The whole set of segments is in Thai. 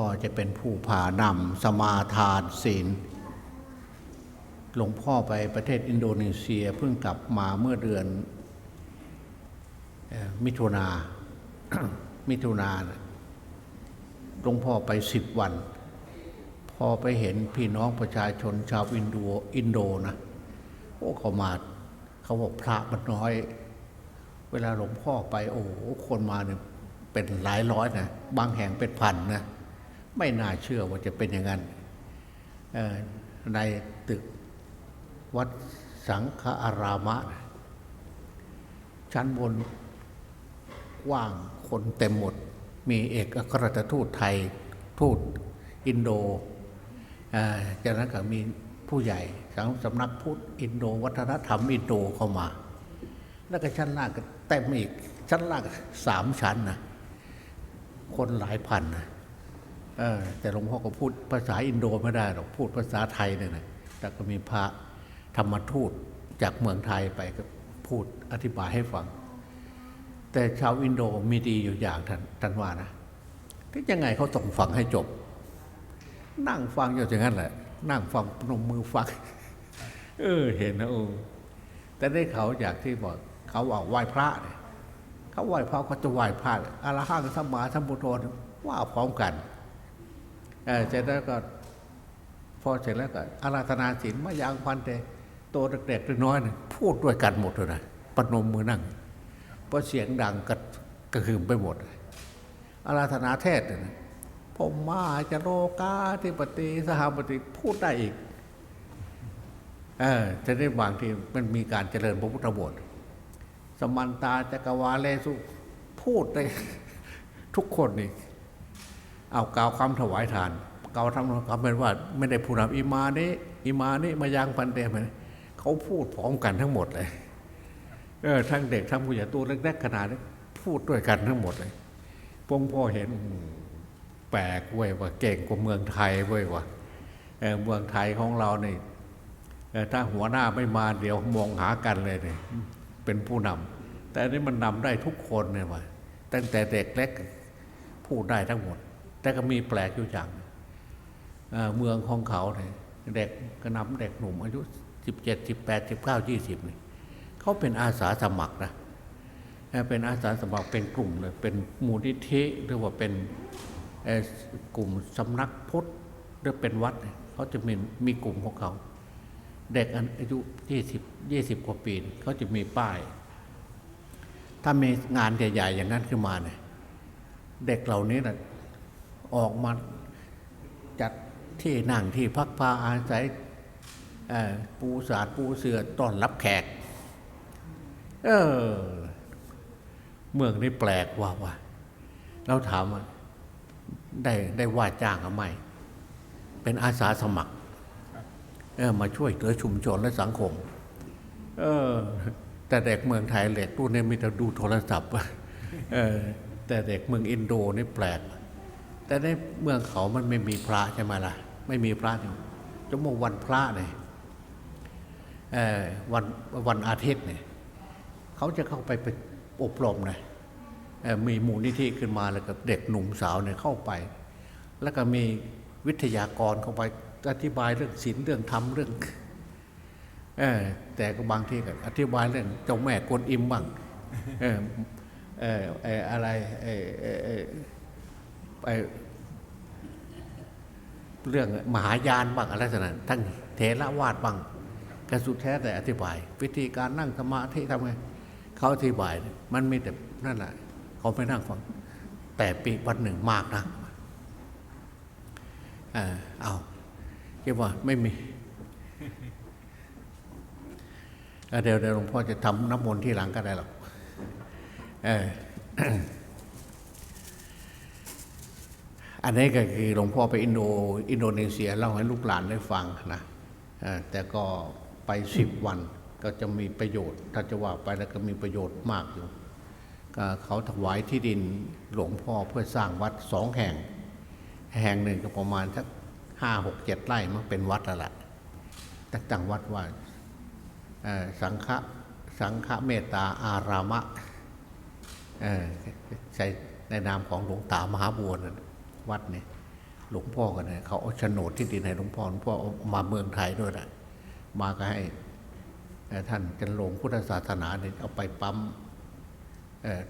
พ่อจะเป็นผู้พานำสมาทานศีล หลวงพ่อไปประเทศอินโดนีเซียเพิ่งกลับมาเมื่อเดือนมิถุนา มิถุนาหลวงพ่อไปสิบวัน พอไปเห็นพี่น้องประชาชนชาวอินโดอินโดนะโอ้เขามาเขาบอกพระมันน้อย เวลาหลวงพ่อไป โอ้คนมาเนี่ยเป็นหลายร้อยนะบางแห่งเป็นพันนะ ไม่น่าเชื่อว่าจะเป็นอย่างนั้นในตึกวัดสังฆอารามะ ชั้นบนกว้างคนเต็มหมด มีเอกอัครราชทูตไทยทูตอินโดจากนั้นก็มีผู้ใหญ่สังสำนักพุทธอินโด วัฒนธรรมอินโดเข้ามา แล้วก็ชั้นล่างก็เต็มอีกชั้นล่างสามชั้นนะคนหลายพันนะ เออแต่หลวงพ่อก็พูดภาษาอินโดไม่ได้หรอกพูดภาษาไทยเนี่ยนะแต่ก็มีพระธรรมทูตจากเมืองไทยไปก็พูดอธิบายให้ฟัง แต่ชาวอินโดมีดีอยู่อย่างท่านท่านว่านะก็ยังไงเขาต้องฟังให้จบ นั่งฟังอยู่อย่างนั้นแหละ นั่งฟังพนมมือฟัง เออเห็นนะโอ้แต่ได้เขาอยากที่บอกเขาบอกไหว้พระเนี่ยเขาไหว้พระเขาจะไหว้พระอรหังสัมมาสัมพุทโธว่าพร้อมกัน เสร็จแล้วก็พอเสร็จแล้วก็อาราธนาศีลมายางพันเตโตเด็กๆน้อยๆเนี่พูดด้วยกันหมดเลยนะปนมมือนั่งเพราะเสียงดังกระกระหึ่มไปหมดอาราธนาเทศน์เนี่ยนะผมมาจะโลกาธิปติสหปฏิพูดได้อีก เออจะได้บางทีมันมีการเจริญพระพุทธบทสมันตาจักรวาเลสุพูดได้ทุกคนนี่ เอากล่าวคำถวายทานกล่าวทำคำเป็นว่า ไม่ได้ผู้นำอิมานี้อิมานี้มายังพันเตมันเขาพูดพร้อมกันทั้งหมดเลยเออทั้งเด็กทั้งผู้ใหญ่ตัวเล็กๆขนาดนี้พูดด้วยกันทั้งหมดเลยพงพ่อเห็นแปลกเว้ยว่าเก่งกว่าเมืองไทยเว้ยว่าเเมืองไทยของเราเนี่ยถ้าหัวหน้าไม่มาเดี๋ยวมองหากันเลยเนี่ยเป็นผู้นำแต่อันนี้มันนำได้ทุกคนเนี่ยว่าตั้งแต่เด็กเล็กพูดได้ทั้งหมด แต่ก็มีแปลกอยู่อย่างเเมืองของเขาเนี่ยเด็กก็นำเด็กหนุ่มอายุสิบเจ็ดสิบแปดสิบเก้ายี่สิบนี่เขาเป็นอาสาสมัครนะเป็นอาสาสมัครเป็นกลุ่มเลยเป็นมูลนิธิหรือว่าเป็นกลุ่มสำนักพุทธหรือเป็นวัดเขาจะมีมีกลุ่มของเขา เด็กอายุยี่สิบยี่สิบกว่าปีเนี่ยเขาจะมีป้าย ถ้ามีงานใหญ่ๆอย่างนั้นขึ้นมาเนี่ยเด็กเหล่านี้นะ ออกมาจัดที่นั่งที่พักพาอาศัยปูสาดปูเสือต้อนรับแขก เออ เมืองนี้แปลกว่าว่าเราถามว่าได้ได้ว่าจ้างหรือไม่ เป็นอาสาสมัคร เออมาช่วยเหลือชุมชนและสังคม เออ แต่เด็กเมืองไทยเด็กรุ่นนี้มีแต่ดูโทรศัพท์เออแต่เด็กเมืองอินโดนี่แปลก แต่ในเมืองเขามันไม่มีพระใช่ไหมล่ะ ไม่มีพระเนี่จะมวันพระเนี่ยวันวันอาทิตย์เนี่ยเขาจะเข้าไปไปอบรมนะเอ่อมีมูลนิธิขึ้นมาแล้วก็เด็กหนุ่มสาวเนี่ยเข้าไป แล้วก็มีวิทยากรเข้าไปอธิบายเรื่องศีลเรื่องธรรมเรื่องอแต่ก็บางทีก็อธิบายเรื่องเจ้าแม่กวนอิมบ้างอออออออะไร เออเรื่องมหายานบ้างอะไรสักนั้นทั้งเทระวาดบ้างกระสุดแท้แต่อธิบาย วิธีการนั่งสมาธิทำไงเขาอธิบาย มันมีแต่นั่นแหละเขาไปนั่งฟัง แต่ปีวันหนึ่งมากนะเออเอาคิดว่าไม่มีเดี๋ยวเดี๋ยวหลวงพ่อจะทำน้ำมนต์ที่หลังก็ได้หรอกเออ อันนี้ก็คือหลวงพ่อไปอินโดอินโดนีเซียเล่าให้ลูกหลานได้ฟังนะแต่ก็ไปสิบวันก็จะมีประโยชน์ ถ้าจะว่าไปแล้วก็มีประโยชน์มากอยู่ก็เขาถวายที่ดินหลวงพ่อเพื่อสร้างวัดสองแห่ง แห่งหนึ่งก็ประมาณสักห้าหกเจ็ดไร่มันเป็นวัดแล้วล่ะแต่ตั้งวัดว่าสังฆสังฆเมตตาอารามะใช้ในนามของหลวงตามหาบัวนะ วัดเนี่ยหลวงพ่อกันเนี่ยเขาเอาโฉนดที่ดินให้หลวงพ่อหลวงพ่อมาเมืองไทยด้วยนะมาก็ให้ท่านจันลงพุทธศาสนาเนี่ยเอาไปปั๊ม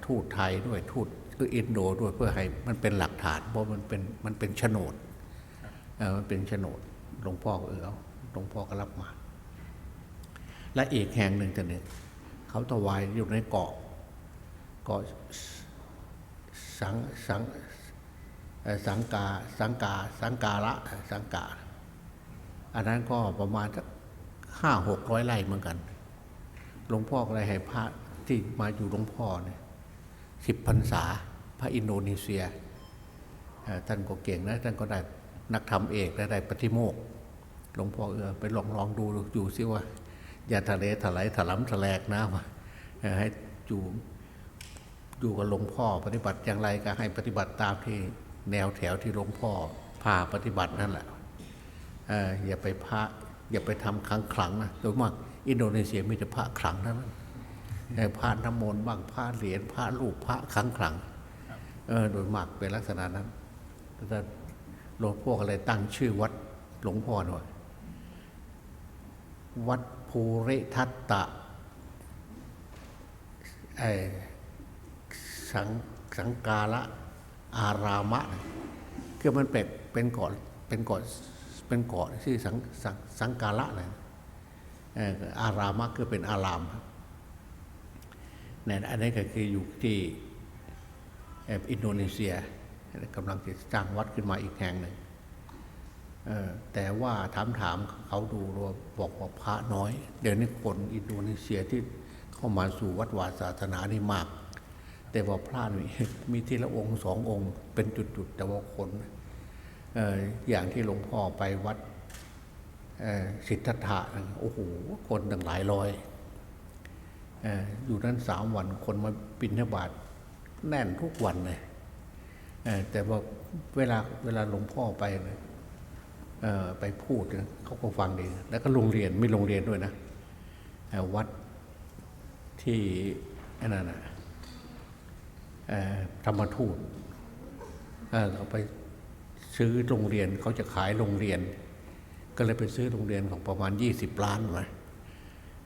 ทูตไทยด้วยทูตคืออินโดด้วยเพื่อให้มันเป็นหลักฐานเพราะมันเป็นมันเป็นโฉนดมันเป็นโฉนดหลวงพ่อเออเอาหลวงพ่อก็รับมา และอีกแห่งหนึ่งแต่เนี่ยเขาถวายอยู่ในเกาะเกาะสังสัง สังกาสังกาสังกาละสังกาอันนั้นก็ประมาณสักห้าหกร้อยไร่เหมือนกัน หลวงพ่อก็เลยให้พระที่มาอยู่หลวงพ่อเนี่ยสิบพรรษาพระอินโดนีเซียท่านก็เก่งนะท่านก็ได้นักธรรมเอกและได้ปฏิโมกข์หลวงพ่อเออไปลองลองดูอยู่ซิว่า อย่าทะเลถลายถลำถแลกนะว่าให้อยู่อยู่กับหลวงพ่อปฏิบัติอย่างไรก็ให้ปฏิบัติตามที่ แนวแถวที่หลวงพ่อพาปฏิบัตินั่นแหละออย่าไปพระอย่าไปทำครั้งขลังนะโดยมากอินโดนีเซียมีแต่พระขลังนั้นพระน้ำมนต์บ้างพระเหรียญพระรูปพระครั้งขลังโดยมากเป็นลักษณะนั้นแต่หลวงพ่อก็เลยตั้งชื่อวัดหลวงพ่อหน่อยวัดภูริทัตตะสังสังกาละ อารามะคือมันเป็นเป็นเกาะเป็นเกาะเป็นเกาะที่สังสังสังกาละนะเอ่อารามะคือเป็นอารามเนี่ยอันนี้ก็คืออยู่ที่อินโดนีเซียกำลังจะสร้างวัดขึ้นมาอีกแห่งหนึ่งแต่ว่าถามถามเขาดูว่าบอกว่าพระน้อย เดี๋ยวนี้คนอินโดนีเซียที่เข้ามาสู่วัดวาศาสนานี่มาก แต่ว่าพระนี่มีทีละองค์สององค์ เป็นจุดๆ แต่ว่าคนเอ่ออย่างที่หลวงพ่อไปวัดเอ่อสิทธัตถะโอ้โหคนตั้งหลายร้อยเอ่ออยู่นั้นสามวันคนมาปินทบาทแน่นทุกวันเลยเอ่อแต่ว่าเวลาเวลาหลวงพ่อไปเออไปพูดเขาก็ฟังดี แล้วก็โรงเรียนไมีโรงเรียนด้วยนะวัดที่อันนั้นนะเอ่อ ธรรมทูตเอาไปซื้อโรงเรียนเขาจะขายโรงเรียน ก็เลยไปซื้อโรงเรียนของประมาณ 20 ล้านมา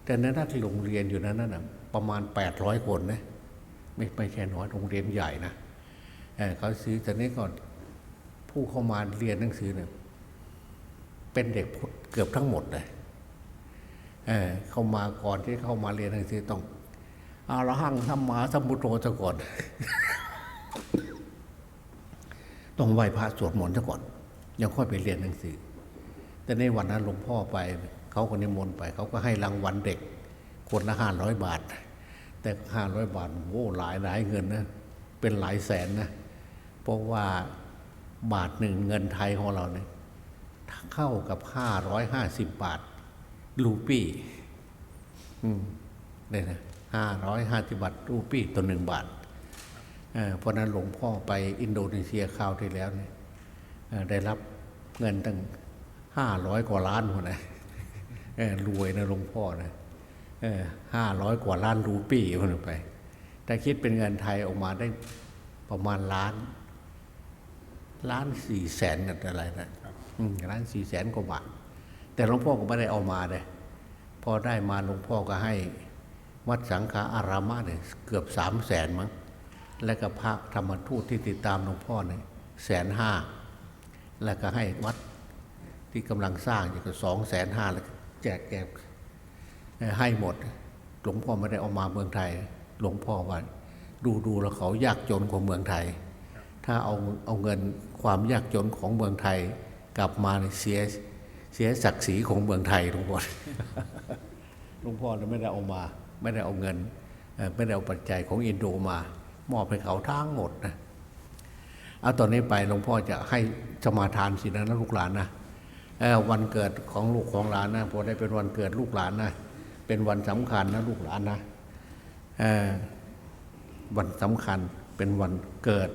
แต่ในนั้นที่โรงเรียนอยู่นั้นน่ะประมาณ 800 คนนะไม่ไม่ใช่น้อยโรงเรียนใหญ่นะเเขาซื้อแต่นี้ก่อนผู้เข้ามาเรียนหนังสือเนี่ยเป็นเด็กเกือบทั้งหมดเลยเเข้ามาก่อนที่เข้ามาเรียนหนังสือต้อง อารหังสัมมาสัมพุทโธซะก่อน ต้องไหว้พระสวดมนต์ซะก่อน ยังค่อยไปเรียนหนังสือ แต่ในวันนั้นหลวงพ่อไป เขาก็นิมนต์ไป เขาก็ให้รางวัลเด็ก คนละห้าร้อยบาท แต่ห้าร้อยบาทโอ้หลายหลายเงินนะเป็นหลายแสนนะ เพราะว่าบาทหนึ่งเงินไทยของเราเนี่ยเข้ากับห้าร้อยห้าสิบบาทรูปี้ อืมเนี่ยนะ ห้าร้อยห้าสิบบาทรูปีต่อหนึ่งบาทเพราะนั้นหลวงพ่อไปอินโดนีเซียคราวที่แล้วเนี่ยได้รับเงินตั้งห้าร้อยกว่าล้านคนนะรวยนะหลวงพ่อนะห้าร้อยกว่าล้านรูปีคนไป แต่คิดเป็นเงินไทยออกมาได้ประมาณล้านล้านสี่แสนกันอะไรนะล้านสี่แสนกว่าบาท แต่หลวงพ่อก็ไม่ได้เอามาเลย พอได้มาหลวงพ่อก็ให้ วัดสังฆาอารามะเนี่ยเกือบสามแสนมั้งแล้วก็พระธรรมทูตที่ติดตามหลวงพ่อเนี่ยแสนห้าแล้วก็ให้วัดที่กำลังสร้างอยู่ก็สองแสนห้าแล้วแจกแจกให้หมด หลวงพ่อไม่ได้เอามาเมืองไทย หลวงพ่อว่าดูดูแล้วเขายากจนกว่าเมืองไทย ถ้าเอาเอาเงินความยากจนของเมืองไทย กลับมาเนี่ยเสียเสียศักดิ์ศรีของเมืองไทยหลวงพ่อหลวงพ่อไม่ได้เอามา ไม่ได้เอาเงินไม่ได้เอาปัจจัยของอินโดมา มอบให้เขาทั้งหมดนะเอาตอนนี้ไปหลวงพ่อจะให้สมาทานสินะนะลูกหลานนะวันเกิดของลูกของหลานนะพอได้เป็นวันเกิดลูกหลานนะเป็นวันสำคัญนะลูกหลานนะวันสำคัญเป็นวันเกิด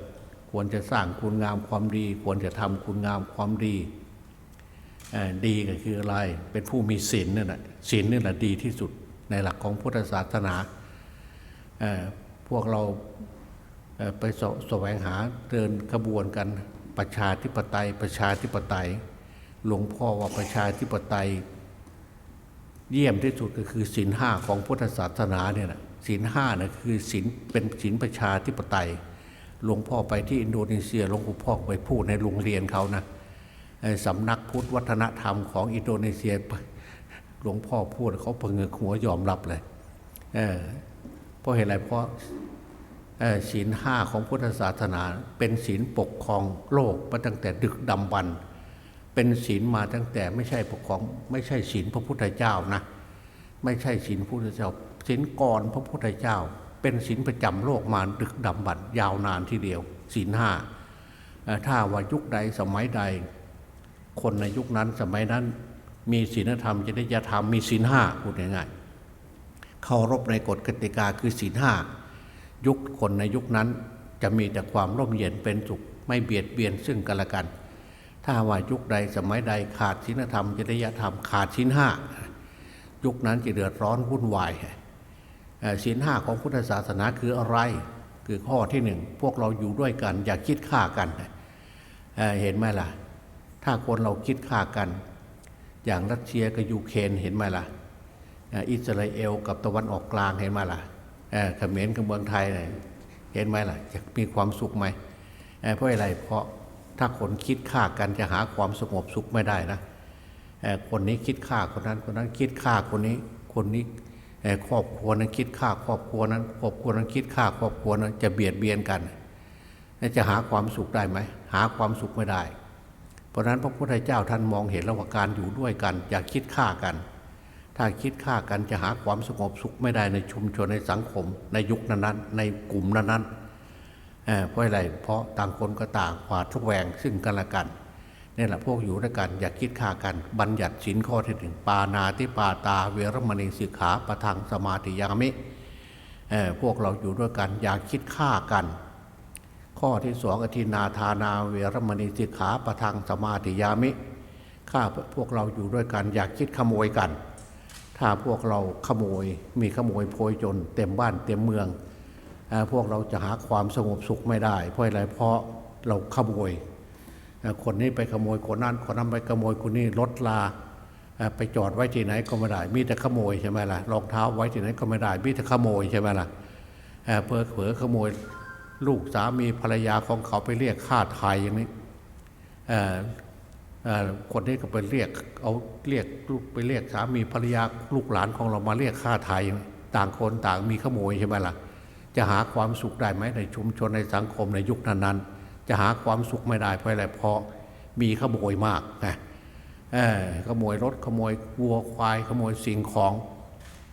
ควรจะสร้างคุณงามความดี ควรจะทำคุณงามความดีดีก็คืออะไร เป็นผู้มีศีลนั่นแหละศีลนี่แหละดีที่สุด ในหลักของพุทธศาสนาพวกเราไปแสแสวงหาเดินขบวนกันประชาธิปไตยประชาธิปไตย หลวงพ่อว่าประชาธิปไตย เยี่ยมที่สุดก็คือศีลห้าของพุทธศาสนาเนี่ยนะศีลห้านะคือศีลเป็นศีลประชาธิปไตย หลวงพ่อไปที่อินโดนีเซียหลวงพ่อไปพูดในโรงเรียนเขานะสำนักพุทธวัฒนธรรมของอินโดนีเซีย ลวงพ่อพูดเขาเพิงกหัวยอมรับเลยเออเพราะเหตุอะไรเพราะศีลห้าของพุทธศาสนา เป็นศีลปกครองโลกมาตั้งแต่ดึกดำบรรพ์เป็นศีลมาตั้งแต่ไม่ใช่ปกครองไม่ใช่ศีลพระพุทธเจ้านะ ไม่ใช่ศีลพระพุทธเจ้าศีลก่อนพระพุทธเจ้า เป็นศีลประจำโลกมาดึกดำบรรพ์ยาวนานทีเดียวศีลห้าถ้าว่ายุคใดสมัยใด คนในยุคนั้นสมัยนั้น มีศีลธรรมจริยธรรมมีศีลห้าพูดง่ายๆเคารพในกฎกติกาคือศีลห้ายุคคนในยุคนั้นจะมีแต่ความร่มเย็นเป็นสุขไม่เบียดเบียนซึ่งกันและกัน ถ้าว่ายุคใดสมัยใดขาดศีลธรรมจริยธรรมขาดศีลห้ายุคนั้นจะเดือดร้อนวุ่นวายศีลห้าของพุทธศาสนาคืออะไรคือข้อที่หนึ่งพวกเราอยู่ด้วยกัน อย่าคิดฆ่ากันเห็นไหมล่ะ ถ้าคนเราคิดฆ่ากัน อย่างรัสเซียกับยูเครนเห็นไหมล่ะอิสราเอลกับตะวันออกกลางเห็นไหมล่ะเขมรกับเมืองไทยเห็นไหมล่ะจะมีความสุขไหมเพราะอะไรเพราะถ้าคนคิดฆ่ากันจะหาความสงบสุขไม่ได้นะคนนี้คิดฆ่าคนนั้นคนนั้นคิดฆ่าคนนี้คนนี้ครอบครัวนั้นคิดฆ่าครอบครัวนั้นครอบครัวนั้นคิดฆ่าครอบครัวนั้นจะเบียดเบียนกันจะหาความสุขได้ไหมหาความสุขไม่ได้ ราะนั้นพระพุทธเจ้าท่านมองเห็นระหว่างการอยู่ด้วยกัน อย่าคิดฆ่ากัน ถ้าคิดฆ่ากันจะหาความสงบสุขไม่ได้ในชุมชนในสังคม ในยุคนั้นๆในกลุ่มนั้นๆเเพราะอะไรเพราะต่างคนก็ต่างขวาดทุกแหวงซึ่งกันและกันนี่แหละพวกอยู่ด้วยกันอย่าคิดฆ่ากัน บัญญัติสินข้อที่หนึ่งปานาติปาตาเวรมณีสิกขาประทังสมาธิยามิพวกเราอยู่ด้วยกันอย่าคิดฆ่ากัน ข้อที่สองอธินาทานาเวรมณีสิกขาประทังสมาธิยามิ ข้าพวกเราอยู่ด้วยกันอยากคิดขโมยกัน ถ้าพวกเราขโมยมีขโมยโพยจน เต็มบ้านเต็มเมือง พวกเราจะหาความสงบสุขไม่ได้ เพราะอะไรเพราะเราขโมย คนนี้ไปขโมยคนนั้นคนนั้นไปขโมยคนนี้รถลาไปจอดไว้ที่ไหนก็ไม่ได้ มีแต่ขโมยใช่ไหมล่ะรองเท้าไว้ที่ไหนก็ไม่ได้ มีแต่ขโมยใช่ไหมล่ะเอ่อเผลอขโมย ลูกสามีภรรยาของเขาไปเรียกค่าไทยอย่างนี้คนนี้ก็ไปเรียกเอาเรียกลูกไปเรียกสามีภรรยาลูกหลานของเรามาเรียกค่าไทยต่างคนต่างมีขโมยใช่ไหมล่ะ จะหาความสุขได้ไหมในชุมชนในสังคมในยุคนั้นๆ จะหาความสุขไม่ได้เพราะอะไรเพราะมีขโมยมากนะขโมยรถขโมยวัวควายขโมยสิ่งของ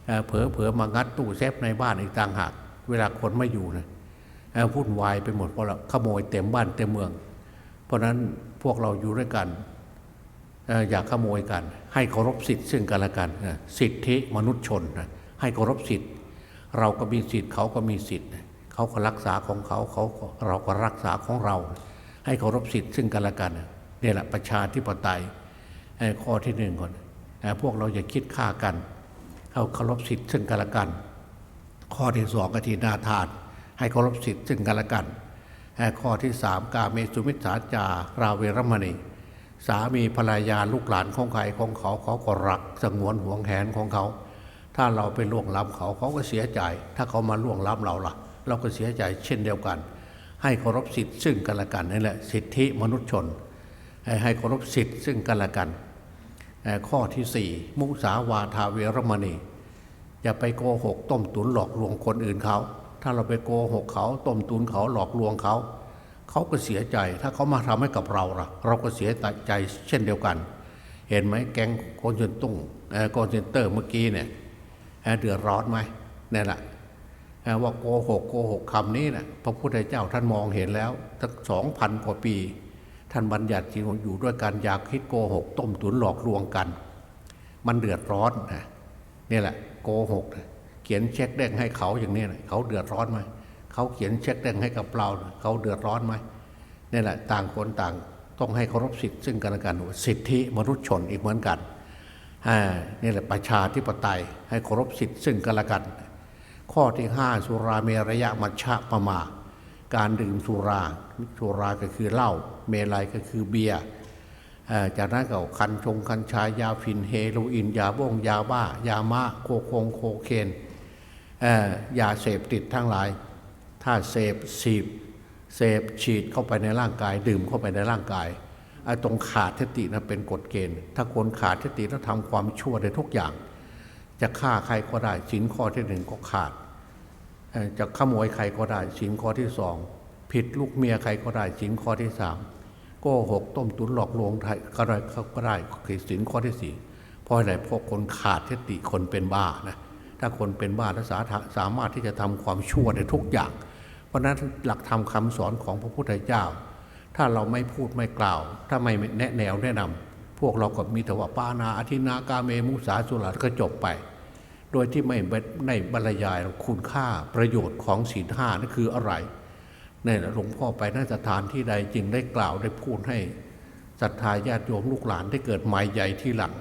เอ่อเผลอเผลอมางัดตู้เซฟในบ้านอีกต่างหาก เวลาคนไม่อยู่นะเอ่อ วุ่นวายไปหมดเพราะเราขโมยเต็มบ้านเต็มเมือง เพราะนั้นพวกเราอยู่ด้วยกันอย่าขโมยกัน ให้เคารพสิทธิ์ซึ่งกันและกันสิทธิมนุษยชน ให้เคารพสิทธิ์ เราก็มีสิทธิ์เขาก็มีสิทธิ์เขาก็รักษาของเขาเขาก็เราก็รักษาของเรา ให้เคารพสิทธิ์ซึ่งกันและกันนี่แหละประชาธิปไตยข้อที่หนึ่งก่อนพวกเราอย่าคิดฆ่ากันเขาเคารพสิทธิ์ซึ่งกันและกัน ข้อที่สองกทีนาทาน ให้เคารพสิทธิ์ซึ่งกันและกัน ข้อที่สามกาเมสุมิจฉาจาราเวรมณี สามีภรรยาลูกหลานของใครของเขาเขาก็รักสงวนห่วงแหนของเขา ถ้าเราไปล่วงล้ำเขาเขาก็เสียใจ ถ้าเขามาล่วงล้ำเราล่ะ เราก็เสียใจเช่นเดียวกัน ให้เคารพสิทธิ์ซึ่งกันและกันนี่แหละสิทธิมนุษยชน ให้เคารพสิทธิ์ซึ่งกันและกัน ข้อที่สี่มุสาวาทาเวรมณีอย่าไปโกหกต้มตุ๋นหลอกลวงคนอื่นเขา ถ้าเราไปโกหกเขาต้มตุนเขาหลอกลวงเขา เขาก็เสียใจ ถ้าเขามาทำให้กับเราล่ะ เราก็เสียใจเช่นเดียวกัน เห็นไหมแก๊งโกนเซนตุ้งเออโกนเซนเตอร์เมื่อกี้เนี่ยเดือดร้อนไหมนี่แหละเอ่อว่าโกหกโกหกคำนี้นะพระพุทธเจ้าท่านมองเห็นแล้วตั้งสองพันกว่าปี ท่านบัญญัติจริงอยู่ด้วยการอยากคิดโกหกต้มตุนหลอกลวงกัน มันเดือดร้อนนะนี่แหละโกหกนะ เขียนเช็คเด้งให้เขาอย่างนี้นะเขาเดือดร้อนไหมเขาเขียนเช็คเด้งให้กับเราเขาเดือดร้อนไหมนี่แหละต่างคนต่างต้องให้เคารพสิทธิ์ซึ่งกันและกันสิทธิมนุษยชนอีกเหมือนกันนี่แหละประชาธิปไตยให้เคารพสิทธิ์ซึ่งกันและกัน ข้อที่ห้าสุราเมรยะมัชฌะปมา การดื่มสุราสุราก็คือเหล้าเมลัยก็คือเบียร์จากนั้นก็คันชงคัญชายาฟินเฮโรอีนยาบ้งยาบ้า ยามาโคโคงโคเคน ยาเสพติดทั้งหลาย ถ้าเสพสีบเสพฉีดเข้าไปในร่างกาย ดื่มเข้าไปในร่างกายไอ้ตรงขาดสตินะเป็นกฎเกณฑ์ ถ้าคนขาดสติแล้วทำความชั่วได้ทุกอย่าง จะฆ่าใครก็ได้สินข้อที่หนึ่งก็ขาด จะขโมยใครก็ได้สินข้อที่สองผิดลูกเมียใครก็ได้สินข้อที่สามโกหกต้มตุนหลอกลวงใครก็ได้ก็ได้คือสินข้อที่สี่เพราะอะไรเพราะคนขาดสติคนเป็นบ้านะ ถ้าคนเป็นบ้าแล้วสาสามารถที่จะทำความชั่วได้ทุกอย่าง เพราะฉะนั้นหลักธรรมคำสอนของพระพุทธเจ้า ถ้าเราไม่พูดไม่กล่าว ถ้าไม่แนะแนวแนะนำพวกเราก็มีแต่ว่าปานาอธินากาเมมุสาสุราก็จบไป โดยที่ไม่ไม่บรรยายคุณค่าประโยชน์ของศีลห้านั่นคืออะไรเนี่ยหลวงพ่อไปนสถานที่ใดจึงได้กล่าวได้พูดให้ศรัทธาญาติโยมลูกหลานได้เกิดหมายใหญ่ที่หลัง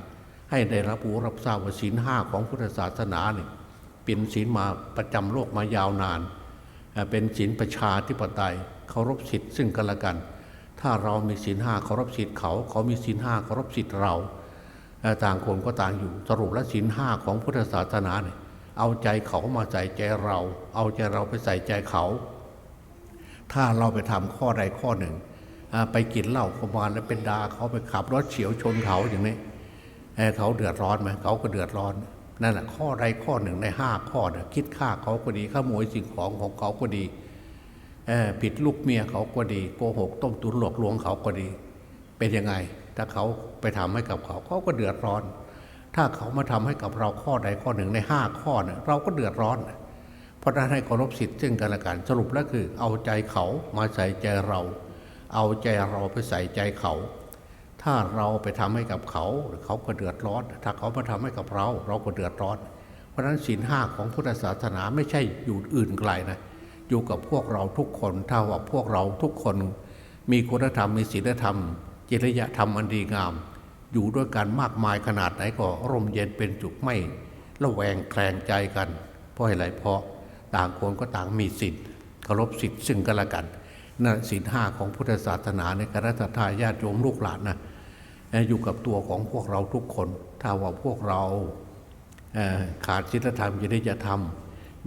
ให้ได้รับรู้รับทราบว่าศีลห้าของพุทธศาสนาเนี่ยเป็นศีลมาประจำโลกมายาวนาน เป็นศีลประชาธิปไตยเคารพสิทธิ์ซึ่งกันและกัน ถ้าเรามีศีลห้าเคารพสิทธิ์เขาเขามีศีลห้าเคารพสิทธิ์เราเอ่ต่างคนก็ต่างอยู่สรุปแล้วศีลห้าของพุทธศาสนาเนี่ยเอาใจเขามาใส่ใจเรา เอาใจเราไปใส่ใจเขา ถ้าเราไปทำข้อใดข้อหนึ่ง ไปกินเหล้าเข้ามาแล้วเป็นดาเขาไปขับรถเฉียวชนเขาอย่างนี้ เขาเดือดร้อนไหมเขาก็เดือดร้อนนั่นแหละข้อใดข้อหนึ่งในห้าข้อนะคิดฆ่าเขาก็ดีขโมยสิ่งของของเขาก็ดีผิดลูกเมียเขาก็ดีโกหกต้มตุ๋นหลอกลวงเขาก็ดี เป็นยังไง ถ้าเขาไปทำให้กับเขาเขาก็เดือดร้อน ถ้าเขามาทำให้กับเราข้อใดข้อหนึ่งในห้าข้อนะเราก็เดือดร้อน เพราะฉะนั้นให้เคารพสิทธิ์ซึ่งกันและกันสรุปแล้วคือ เอาใจเขามาใส่ใจเรา เอาใจเราไปใส่ใจเขา ถ้าเราไปทำให้กับเขา เขาก็เดือดร้อน ถ้าเขามาทำให้กับเรา เราก็เดือดร้อน เพราะฉะนั้นศีลห้าของพุทธศาสนาไม่ใช่อยู่อื่นไกลนะอยู่กับพวกเราทุกคนถ้าว่าพวกเราทุกคน มีคุณธรรมมีศีลธรรมจริยธรรมอันดีงาม อยู่ด้วยกันมากมายขนาดไหนก็ร่มเย็นเป็นจุกไม่ระแวงแคลงใจกัน เพราะอะไรเพราะต่างคนก็ต่างมีสิทธิ์เคารพสิทธิ์ซึ่งกันและกันนั่นศีลห้าของพุทธศาสนาในคณะทาญาติโยมลูกหลานนะ อยู่กับตัวของพวกเราทุกคน ถ้าว่าพวกเราขาดศีลธรรมจริยธรรม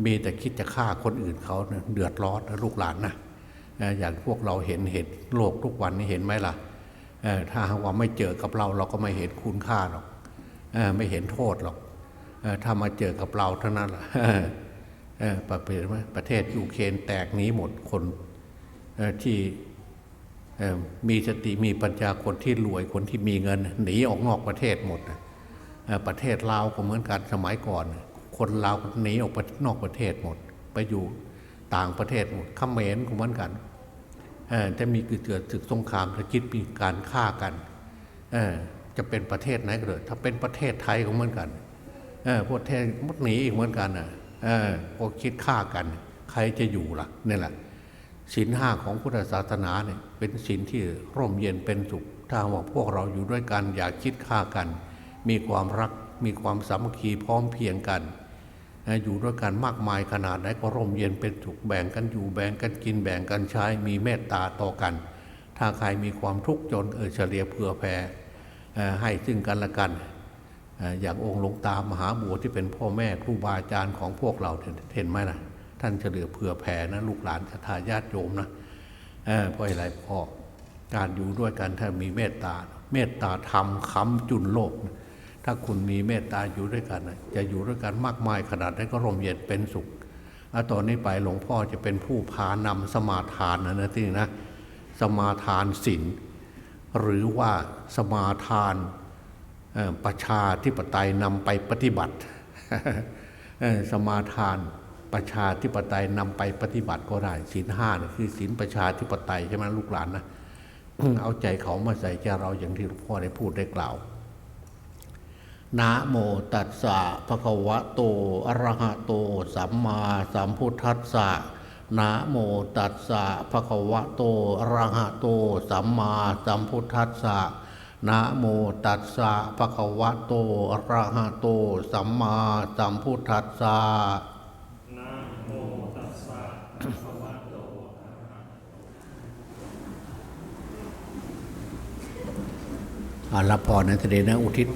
มีแต่คิดจะฆ่าคนอื่นเขาเดือดร้อนนะลูกหลานนะอย่างพวกเราเห็นเหตุโลกทุกวันนี้เห็นไหมล่ะถ้าว่าไม่เจอกับเราเราก็ไม่เห็นคุณค่าหรอกไม่เห็นโทษหรอกถ้ามาเจอกับเราเท่านั้นล่ะประเทศไหมประเทศยูเครนแตกหนีหมดคนที่ มีสติมีปัญญาคนที่รวยคนที่มีเงิน หนีออกนอกประเทศหมดประเทศลาวก็เหมือนกันสมัยก่อน คนลาวหนีออกไปนอกประเทศหมด ไปอยู่ต่างประเทศหมดเขมรก็เหมือนกันจะมีเกิดศึกสงครามจะคิดมีการฆ่ากันจะเป็นประเทศไหนก็เลยถ้าเป็นประเทศไทยก็เหมือนกันพวกแทนมุดหนีอีกเหมือนกันอะเออพวกคิดฆ่ากัน ใครจะอยู่ล่ะนี่แหละ ศีลห้าของพุทธศาสนาเนี่ยเป็นศีลที่ร่มเย็นเป็นสุข ถ้าว่าพวกเราอยู่ด้วยกันอย่าคิดฆ่ากัน มีความรักมีความสามัคคีพร้อมเพียงกัน อยู่ด้วยกันมากมายขนาดไหนก็ร่มเย็นเป็นสุขแบ่งกันอยู่แบ่งกันกินแบ่งกันใช้มีเมตตาต่อกัน ถ้าใครมีความทุกข์จนเออเฉลียเผื่อแผ่ให้ซึ่งกันและกันอย่างองค์หลวงตามหาบัวที่เป็นพ่อแม่ครูบาอาจารย์ของพวกเราเห็นไหมนะ ท่านเฉลือเผื่อแผ่นะลูกหลานศรัทาญาติโยมนะเพราะอะไรเพราะการอยู่ด้วยกันถ้ามีเมตตา เมตตาธรรมค้ำจุนโลก ถ้าคุณมีเมตตาอยู่ด้วยกัน จะอยู่ด้วยกันมากมายขนาดนั้นก็ร่มเย็นเป็นสุขอตอนนี้ไปหลวงพ่อจะเป็นผู้พานำสมาทานนะนะที่นะสมาทานศีลหรือว่าสมาทานประชาธิปไตยนำไปปฏิบัติสมาทาน ประชาธิปไตยนำไปปฏิบัติก็ได้ศีลห้าเนี่ยคือศีลประชาธิปไตยใช่ไหมลูกหลานนะเอาใจเขามาใส่ใจเราอย่างที่หลวงพ่อได้พูดได้กล่าวนะโมตัสสะภะคะวะโตอะระหะโต สัมมาสัมพุทธัสสะนะโมตัสสะภะคะวะโตอะระหะโต สัมมาสัมพุทธัสสะนะโมตัสสะภะคะวะโตอะระหะโต สัมมาสัมพุทธัสสะ อ อ่า รับพรนทีเดียวนะอุทิศ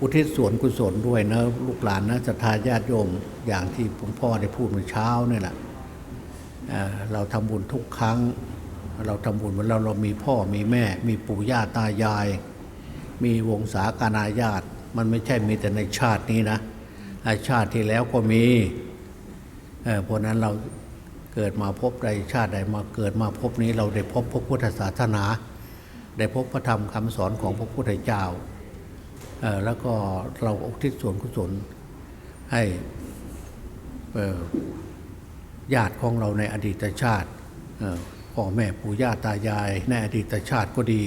อุทิศส่วนกุศลด้วยนะลูกหลานนะศรัทธาญาติโยมอย่างที่หลวงพ่อได้พูดเมื่อเช้านี่แหละเราทำบุญทุกครั้ง เราทำบุญเวลาเรามีพ่อมีแม่ มีปู่ย่าตายาย มีวงศากานาญาติ มันไม่ใช่มีแต่ในชาตินี้นะในชาติที่แล้วก็มีเอ่อเพราะนั้นเราเกิดมาพบใดชาติใดมาเกิดมาพบนี้เราได้พบพระพุทธศาสนา ได้พบพระธรรมคำสอนของพระพุทธเจ้าแล้วก็เราอุทิศส่วนกุศลให้ญาติของเราในอดีตชาติพ่อแม่ปู่ย่าตายาย ในอดีตชาติก็ดี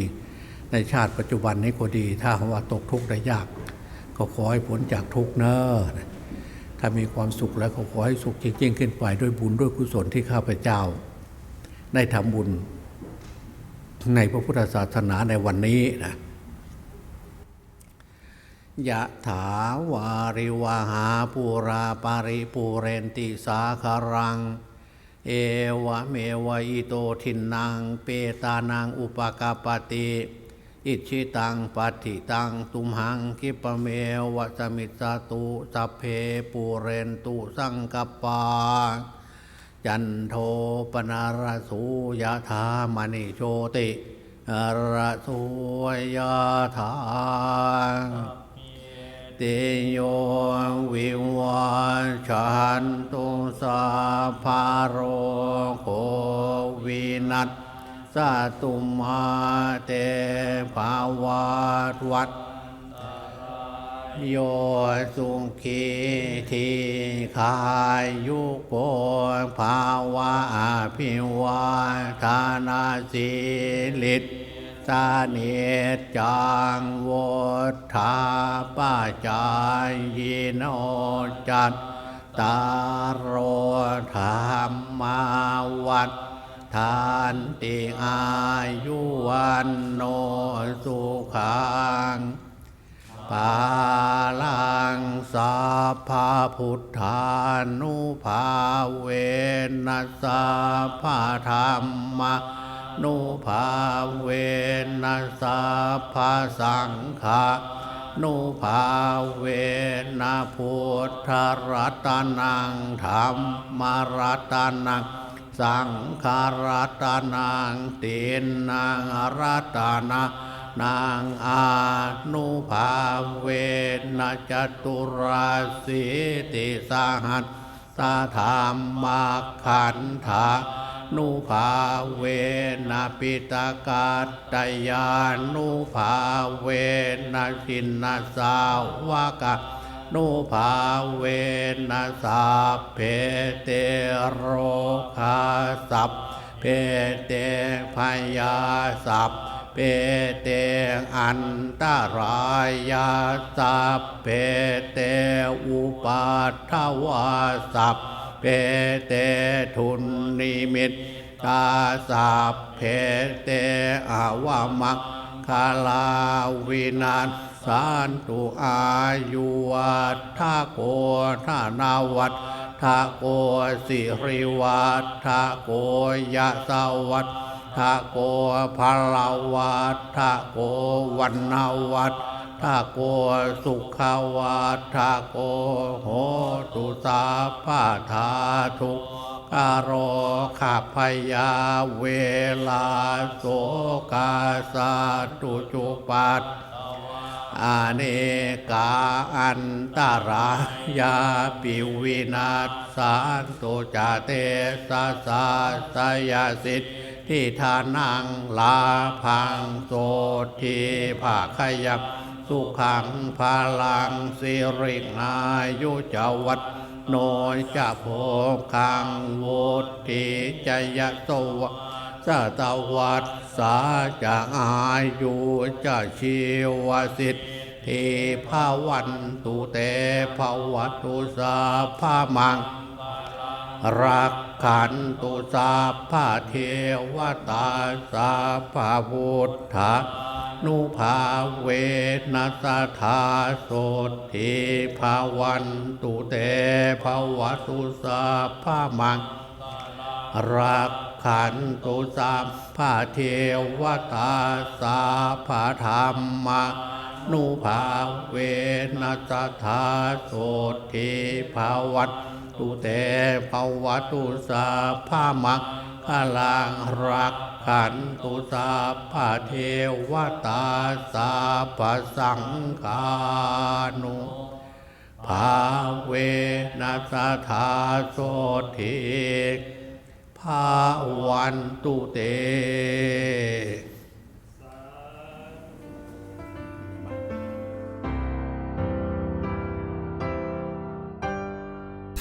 ในชาติปัจจุบันนี้ก็ดี ถ้าว่าตกทุกข์ได้ยาก ก็ขอให้พ้นจากทุกข์เนอะถ้ามีความสุขแล้วก็ขอให้สุขจริงๆขึ้นไปด้วยบุญด้วยกุศลที่ข้าพเจ้า ได้ทำบุญ ในพระพุทธศาสนาในวันนี้นะยะถาวาริวาหาปูราปาริปูเรนติสาคารัง เอวะเมวะอิโตทินัง เปตานังอุปกาปติอิชิตังปัติตังตุมหังคิปเมวะสมิจจตุสัพเพปูเรนตุสังกปา จันโทปนารสูยะธามณิโชติระโสยะธาเตโยวิวัชันตุสาภาโรโควินัสสตุมาเตภาวะวัต โยสุขีทีขายุโกภาวะอภิวาทานาสิลิตสาเนจจังวธาปาจายยิโนจัตตารโรธรรมาวัดทานติอายุวันโนสุขัง ปาลังสัพพะพุทธานุภาเวนัสสะพะธรรมนุภาเวนัสสะพสังฆานุภาเวนะพุทธรัตนังธรรมรัตนังสังฆรัตนังตินนางรัตนา นางอานุภาเวนะจตุราสีติสหัสสาธรรมาขันธานุภาเวนะปิตากาตยานุภาเวนะชินนาสาวกะนุภาเวนัสสาเพเตโรคาสัพเพเตพยาสัพ เพเตอันตรายาสัพเพเตอุปัฏฐวาสัพเพเตทุนนิมิตกาสัพเพเตอาวามักคาลาวินัสสานตุอายุวัฏทาโกธานาวัฏทาโกสิริวัฏทาโกยะสวัฏ ทาโกพลาวัฏทาโกวันนาวัฏทาโกสุขวัฏทาโกโหตุสาพาธาทุกกโรขับพยาเวลาโสกาสาตุจุปัตอาเนกาอันตรายาปิวินาสานตุจาเตสาสาสยาสิทธิ ที่ทานังลาพังโสทีภาคยับสุขังพาลังสิรินายุจวัตโนจะโภคังวุติจยะโวะสะตวัตสาจะอายุจะชีวสิทธิภาวันตุเตภาวตุสาภามัง รักขันตุสาพาเทวตาสาพาพุทธานุภาเวนัสธาโสทิภาวันตุเตภาวตุสาพามังรักขันตุสัมภาเทวตาสาภาธรรมานุภาเวนัสธาโสทิภาวัต ตุเตภาวตุสาภามังคลังรักขันตุสาภาเทวตาสาภาสังฆานุภาเวนัสธาโสทิภาวันตุเต